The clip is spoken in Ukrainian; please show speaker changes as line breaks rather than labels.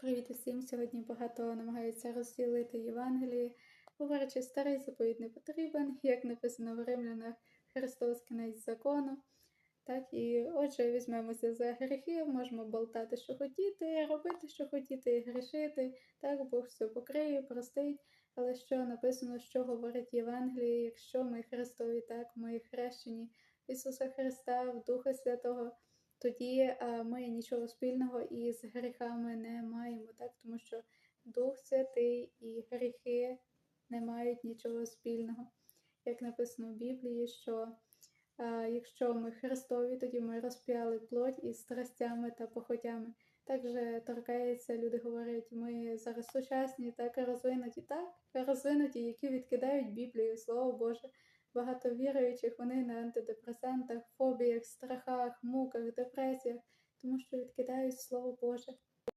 Привіт усім! Сьогодні багато намагаються розділити Євангелії, говорячи, старий заповідь не потрібен, як написано в Римлянах, Христос кінець закону. Так, і отже, візьмемося за гріхи, можемо болтати, що хотіти, робити, що хотіти, і грішити. Так, Бог все покриє, простить. Але що написано, що говорить Євангеліє, якщо ми Христові, так, ми хрещені Ісуса Христа, в Духа Святого тоді ми нічого спільного із гріхами не маємо, так? тому що Дух Святий і гріхи не мають нічого спільного. Як написано в Біблії, що якщо ми Христові, тоді ми розп'яли плоть із страстями та похотями. Також торкається, люди говорять, ми зараз сучасні, так розвинуті, так розвинуті, які відкидають Біблію, Слово Боже. Багато віруючих вони на антидепресантах, фобіях, страхах, муках, депресіях, тому що відкидають Слово Боже.